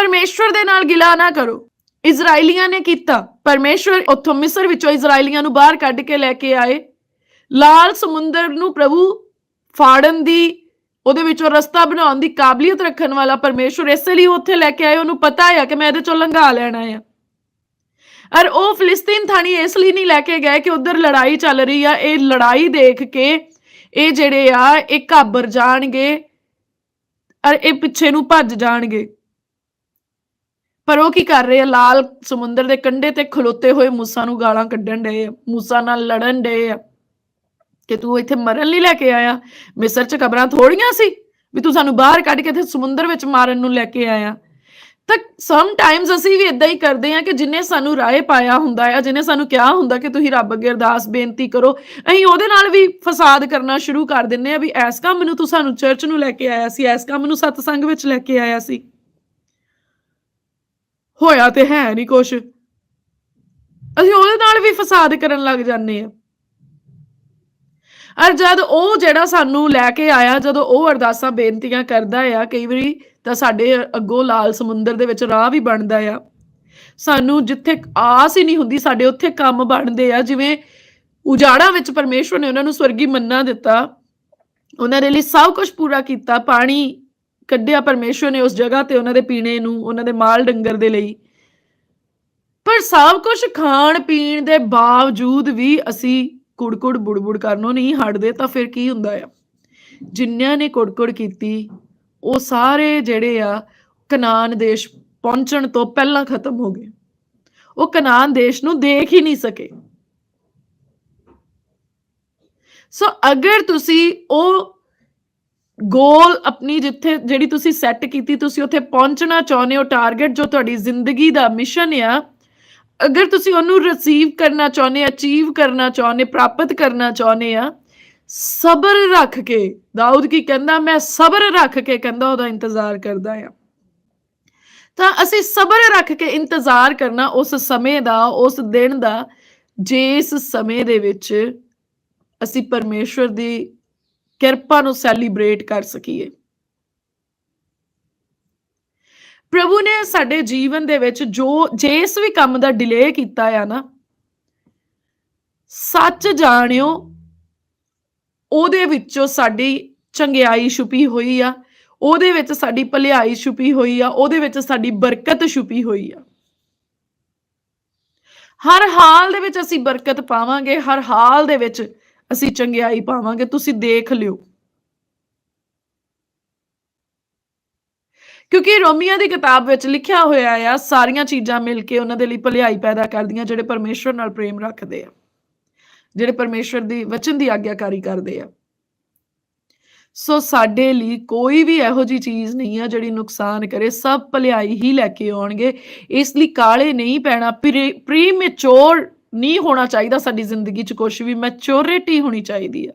ਪਰਮੇਸ਼ਵਰ ਦੇ ਨਾਲ ਗਿਲਾ ਨਾ ਕਰੋ। ਇਜ਼ਰਾਈਲੀਆਂ ਨੇ ਕੀਤਾ। ਪਰਮੇਸ਼ਵਰ ਉੱਥੋਂ ਮਿਸਰ ਵਿੱਚੋਂ ਇਜ਼ਰਾਈਲੀਆਂ ਨੂੰ ਬਾਹਰ ਕੱਢ ਕੇ ਲੈ ਕੇ ਆਏ। ਲਾਲ ਸਮੁੰਦਰ ਨੂੰ ਪ੍ਰਭੂ ਫਾੜਨ ਦੀ, ਉਹਦੇ ਵਿੱਚੋਂ ਰਸਤਾ ਬਣਾਉਣ ਦੀ ਕਾਬਲੀਅਤ ਰੱਖਣ ਵਾਲਾ ਪਰਮੇਸ਼ਵਰ ਇਸੇ ਲਈ ਉੱਥੇ ਲੈ ਕੇ ਆਏ। ਉਹਨੂੰ ਪਤਾ ਆ ਕਿ ਮੈਂ ਇਹਦੇ ਚੋਂ ਲੰਘਾ ਲੈਣਾ ਆ। ਔਰ ਉਹ ਫਿਲਿਸਤੀਨ ਥਾਣੀ ਇਸ ਲਈ ਨਹੀਂ ਲੈ ਕੇ ਗਏ ਕਿ ਉਧਰ ਲੜਾਈ ਚੱਲ ਰਹੀ ਆ। ਇਹ ਲੜਾਈ ਦੇਖ ਕੇ ਇਹ ਜਿਹੜੇ ਆ, ਇਹ ਘਾਬਰ ਜਾਣਗੇ। ਔਰ ਇਹ ਪਿੱਛੇ ਨੂੰ ਭੱਜ ਜਾਣਗੇ। ਪਰ ਉਹ ਕੀ ਕਰ ਰਹੇ ਆ? ਲਾਲ ਸਮੁੰਦਰ ਦੇ ਕੰਢੇ ਤੇ ਖਲੋਤੇ ਹੋਏ ਮੂਸਾ ਨੂੰ ਗਾਲਾਂ ਕੱਢਣ ਡਏ ਆ। ਮੂਸਾ ਨਾਲ ਲੜਨ ਡਏ ਆ। ਕਿ ਤੂੰ ਇੱਥੇ ਮਰਨ ਲਈ ਲੈ ਕੇ ਆਇਆ? ਮਿਸਰ 'ਚ ਕਬਰਾਂ ਥੋੜੀਆਂ ਸੀ ਵੀ ਤੂੰ ਸਾਨੂੰ ਬਾਹਰ ਕੱਢ ਕੇ ਇੱਥੇ ਸਮੁੰਦਰ ਵਿੱਚ ਮਾਰਨ ਨੂੰ ਲੈ ਕੇ ਆਇਆ। ਤਾਂ ਸਮ ਟਾਈਮਸ ਅਸੀਂ ਵੀ ਇਦਾਂ ਹੀ ਕਰਦੇ ਆ ਕਿ ਜਿਨੇ ਸਾਨੂੰ ਰਾਏ ਪਾਇਆ ਹੁੰਦਾ ਆ, ਜਿਨੇ ਸਾਨੂੰ ਕਿਹਾ ਹੁੰਦਾ ਕਿ ਤੁਸੀਂ ਰੱਬ ਅੱਗੇ ਅਰਦਾਸ ਬੇਨਤੀ ਕਰੋ, ਅਸੀਂ ਉਹਦੇ ਨਾਲ ਵੀ ਫਸਾਦ ਕਰਨਾ ਸ਼ੁਰੂ ਕਰ ਦਿੰਨੇ ਆ ਵੀ ਐਸ ਕੰਮ ਨੂੰ ਤੂੰ ਸਾਨੂੰ ਚਰਚ ਨੂੰ ਲੈ ਕੇ ਆਇਆ ਸੀ ਐਸ ਕੰਮ ਨੂੰ ਸਤਸੰਗ ਵਿੱਚ ਲੈ ਕੇ ਆਇਆ ਸੀ। ਹੋਇਆ ਤੇ ਹੈ ਨਹੀਂ ਕੁਛ। ਅਸੀਂ ਉਹਦੇ ਨਾਲ ਵੀ ਫਸਾਦ ਕਰਨ ਲੱਗ ਜਾਂਦੇ ਆ ਔਰ ਜਦ ਉਹ ਜਿਹੜਾ ਸਾਨੂੰ ਲੈ ਕੇ ਆਇਆ, ਜਦੋਂ ਉਹ ਅਰਦਾਸਾਂ ਬੇਨਤੀਆਂ ਕਰਦਾ ਆ, ਕਈ ਵਾਰੀ ਤਾਂ ਸਾਡੇ ਅੱਗੋਂ ਲਾਲ ਸਮੁੰਦਰ ਦੇ ਵਿੱਚ ਰਾਹ ਵੀ ਬਣਦਾ ਆ। ਸਾਨੂੰ ਜਿੱਥੇ ਆਸ ਹੀ ਨਹੀਂ ਹੁੰਦੀ, ਸਾਡੇ ਉੱਥੇ ਕੰਮ ਬਣਦੇ ਆ। ਜਿਵੇਂ ਉਜਾੜਾਂ ਵਿੱਚ ਪਰਮੇਸ਼ਵਰ ਨੇ ਉਹਨਾਂ ਨੂੰ ਸਵਰਗੀ ਮੰਨਾ ਦਿੱਤਾ। ਉਹਨਾਂ ਦੇ ਲਈ ਸਭ ਕੁਝ ਪੂਰਾ ਕੀਤਾ, ਪਾਣੀ ਕੱਢਿਆ ਪਰਮੇਸ਼ਵਰ ਨੇ ਉਸ ਜਗ੍ਹਾ ਤੇ ਉਹਨਾਂ ਦੇ ਪੀਣੇ ਨੂੰ, ਉਹਨਾਂ ਦੇ ਮਾਲ ਡੰਗਰ ਦੇ ਲਈ। ਪਰ ਸਭ ਕੁਝ ਖਾਣ ਪੀਣ ਦੇ ਬਾਵਜੂਦ ਵੀ ਅਸੀਂ ਕੁੜਕੁੜ ਬੁੜਬੁੜ ਕਰਨੋਂ ਨਹੀਂ ਹਟਦੇ, ਤਾਂ ਫਿਰ ਕੀ ਹੁੰਦਾ ਆ? ਜਿਨ੍ਹਾਂ ਨੇ ਕੁੜਕੁੜ ਕੀਤੀ, ਉਹ ਸਾਰੇ ਜਿਹੜੇ ਆ, ਕਨਾਨ ਦੇਸ਼ ਪਹੁੰਚਣ ਤੋਂ ਪਹਿਲਾਂ ਖਤਮ ਹੋ ਗਏ। ਉਹ ਕਨਾਨ ਦੇਸ਼ ਨੂੰ ਦੇਖ ਹੀ ਨਹੀਂ ਸਕੇ। ਸੋ ਅਗਰ ਤੁਸੀਂ ਉਹ ਗੋਲ ਆਪਣੀ ਜਿੱਥੇ ਜਿਹੜੀ ਤੁਸੀਂ ਸੈੱਟ ਕੀਤੀ, ਤੁਸੀਂ ਉੱਥੇ ਪਹੁੰਚਣਾ ਚਾਹੁੰਦੇ ਹੋ ਟਾਰਗੇਟ ਜੋ ਤੁਹਾਡੀ ਜ਼ਿੰਦਗੀ ਦਾ ਮਿਸ਼ਨ ਆ, ਅਗਰ ਤੁਸੀਂ ਉਹਨੂੰ ਰਿਸੀਵ ਕਰਨਾ ਚਾਹੁੰਦੇ ਅਚੀਵ ਕਰਨਾ ਚਾਹੁੰਦੇ, ਪ੍ਰਾਪਤ ਕਰਨਾ ਚਾਹੁੰਦੇ ਆ, ਸਬਰ ਰੱਖ ਕੇ, ਦਾਊਦ ਕੀ ਕਹਿੰਦਾ, ਮੈਂ ਸਬਰ ਰੱਖ ਕੇ ਕਹਿੰਦਾ, ਉਹਦਾ ਇੰਤਜ਼ਾਰ ਕਰਦਾ ਆ। ਤਾਂ ਅਸੀਂ ਸਬਰ ਰੱਖ ਕੇ ਇੰਤਜ਼ਾਰ ਕਰਨਾ ਉਸ ਸਮੇਂ ਦਾ, ਉਸ ਦਿਨ ਦਾ ਜਿਸ ਸਮੇਂ ਦੇ ਵਿੱਚ ਅਸੀਂ ਪਰਮੇਸ਼ਵਰ ਦੀ ਕਿਰਪਾ ਨੂੰ ਸੈਲੀਬ੍ਰੇਟ ਕਰ ਸਕੀਏ। ਪ੍ਰਭੂ ਨੇ ਸਾਡੇ ਜੀਵਨ ਦੇ ਵਿੱਚ ਜੋ ਜਿਸ ਵੀ ਕੰਮ ਦਾ ਡਿਲੇ ਕੀਤਾ ਆ ਨਾ, ਸੱਚ ਜਾਣਿਓ, ਉਹਦੇ ਵਿੱਚੋਂ ਸਾਡੀ ਚੰਗਿਆਈ ਛੁਪੀ ਹੋਈ ਆ, ਉਹਦੇ ਵਿੱਚ ਸਾਡੀ ਭਲਾਈ ਛੁਪੀ ਹੋਈ ਆ, ਉਹਦੇ ਵਿੱਚ ਸਾਡੀ ਬਰਕਤ ਛੁਪੀ ਹੋਈ ਆ। ਹਰ ਹਾਲ ਦੇ ਵਿੱਚ ਅਸੀਂ ਬਰਕਤ ਪਾਵਾਂਗੇ, ਹਰ ਹਾਲ ਦੇ ਵਿੱਚ ਅਸੀਂ ਚੰਗਿਆਈ ਪਾਵਾਂਗੇ, ਤੁਸੀਂ ਦੇਖ ਲਿਓ। ਕਿਉਂਕਿ ਰੋਮੀਆਂ ਦੀ ਕਿਤਾਬ ਵਿੱਚ ਲਿਖਿਆ ਹੋਇਆ ਆ, ਸਾਰੀਆਂ ਚੀਜ਼ਾਂ ਮਿਲ ਕੇ ਉਹਨਾਂ ਦੇ ਲਈ ਭਲਾਈ ਪੈਦਾ ਕਰਦੀਆਂ, ਜਿਹੜੇ ਪਰਮੇਸ਼ਵਰ ਨਾਲ ਪ੍ਰੇਮ ਰੱਖਦੇ ਆ। ਜਿਹੜੇ ਪਰਮੇਸ਼ਵਰ ਦੀ ਵਚਨ ਦੀ ਆਗਿਆਕਾਰੀ ਕਰਦੇ ਆ। ਸੋ ਸਾਡੇ ਲਈ ਕੋਈ ਵੀ ਇਹੋ ਜੀ ਚੀਜ਼ ਨਹੀਂ ਆ ਜਿਹੜੀ ਨੁਕਸਾਨ ਕਰੇ, ਸਭ ਭਲਾਈ ਹੀ ਲੈ ਕੇ ਆਉਣਗੇ। ਇਸ ਲਈ ਕਾਲੇ ਨਹੀਂ ਪੈਣਾ ਪ੍ਰੀਮੈਚੋਰ ਨਹੀਂ ਹੋਣਾ ਚਾਹੀਦਾ ਸਾਡੀ ਜ਼ਿੰਦਗੀ 'ਚ ਕੁਝ ਵੀ ਮੈਚੋਰਿਟੀ ਹੋਣੀ ਚਾਹੀਦੀ ਹੈ